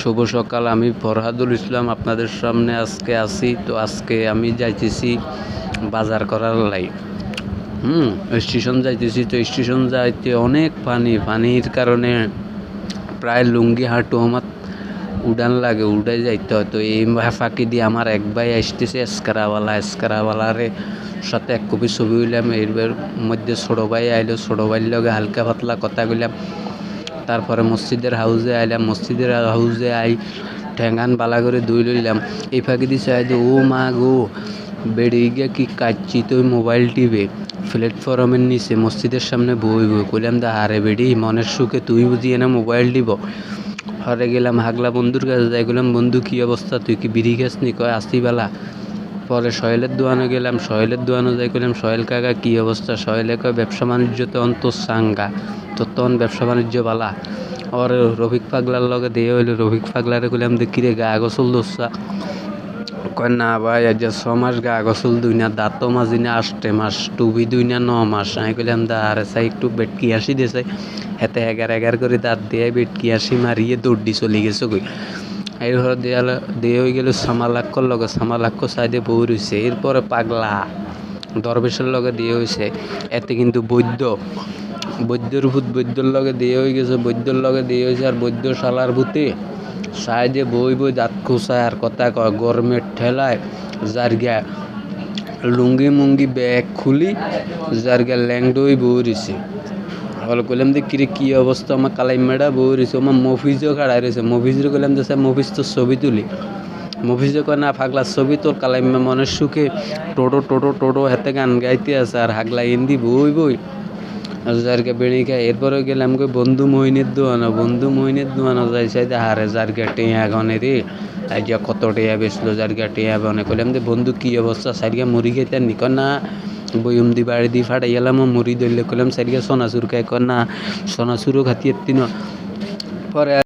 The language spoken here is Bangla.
শুভ সকাল, আমি ফরহাদুল ইসলাম আপনাদের সামনে আজকে আসি তো আজকে আমি যাইতেছি বাজার করার লাই। হুম, স্টেশন যাইতেছি। তো স্টেশন যাইতে অনেক পানি, পানির কারণে প্রায় লুঙ্গি হাঁটু আমার উড়ান লাগে উড়ে যাইতে হয়। তো এই ফাঁকি দিয়ে আমার এক ভাই আসতেছে, এসকারাওয়ালা, এসকারাওয়ালারে সাথে এক কপি ছবি হইলাম এর মধ্যে ছোটো ভাই আইলো, ছোটো ভাইয়ের লগে হালকা পাতলা কথা কইলাম। তারপরে মসজিদের হাউজে আইলাম, মসজিদের হাউজে আই ঠেঙ্গান বালা করে দুই লইলাম। এই ফাঁকি দিছে আইদে, ও মা গো, বেড়ে গিয়ে কি কাচ্ছি তুই মোবাইল টিপে? প্ল্যাটফর্মের নিচে মসজিদের সামনে বই বই কইলাম, দা, আরে বেড়ি, মনের সুখে তুই বুঝি এনে মোবাইল দিব হরে গেলাম, হাগলা বন্ধুর কাছে যাই। গেলাম বন্ধু, কি অবস্থা? তুই কি বিড়ি খাস নি কয়, আসি বেলা। পরে সহেলের দোয়ানো গেলাম, সহেলের দোয়ানো যাই করলাম সহেল কাকা, কি অবস্থা? সহেলে কয়, ব্যবসা বাণিজ্য তো অন্ত সাঙ্গা তো তখন ব্যবসা বাণিজ্য বালা। আর রফিক পাগলার লগে দিয়ে হইল, রফিক পাগলারে কইলাম দেখি রে গা গোসল দোসা কয়, না ভাই, আজ ছ মাস গা গোসল দুই না, দাঁত মাঝি না, আষ্টে মাস টুবি দুই না, ন মাস। আমি কইলাম, দা, আরে চাই একটু বেটকি আসি দিয়েছে হেতে এগার এগার করে দাঁত দিয়ে বেটকি আসি মারিয়ে দৌড়ি চলে গেছে কই। এর ঘর দেয়াল দিয়ে হয়ে গেল সামালাক্কর লগে সামালাক্ক সাইডে বউ রইছে এরপরে পাগলা দরবেশের লগে দিয়ে হয়েছে এতে কিন্তু বৈদ্য বৈদ্যর ভূত বৈদ্যর লগে দিয়ে হয়ে গেছে বৈদ্যর লগে দিয়ে হয়েছে আর বৈদ্য শালার ভূতে। সাইডে বই বই দাঁত খোসায় আর কথা কয় গরমের ঠেলায় জারগা লুঙ্গি মুঙ্গি ব্যাগ খুলি জারগা ল্যাংডই বই রয়েছে হল কইলাম যে কিরে কি অবস্থা? আমার কালাইমেডা বই রয়েছে আমার মফিজও খাড়াই রয়েছে মফিজরে কইলাম যে, স্যার, মফিজ তোর ছবি তুলি। মফিজে কয়, না ফাগলার ছবি তোর কালাইমে মনের সুখে টোটো টোটো টোটো হাতে গান গাইতে আছে আর হাগলা হিন্দি বই বই। জারকে বেড়ি খায়, এরপরে গেলাম কই, বন্ধু মহিনের দোয়ানো, বন্ধু মহিনের দোয়ানো যাই সাইডে হারে জারকে টেয়া গনে রে আজ কত টেয়া বেসলো জারকে টেয়া বনে কইলাম যে, বন্ধু, কি অবস্থা? সাইডকে মুড়ি খাইতে নিক না বইম দি বাড়ি দি ফাটাই গেলাম মুড়ি দইলে কলাম সাইডকে সোনাসুর খাই কর না সোনাসুরও খাতি এত্তি পরে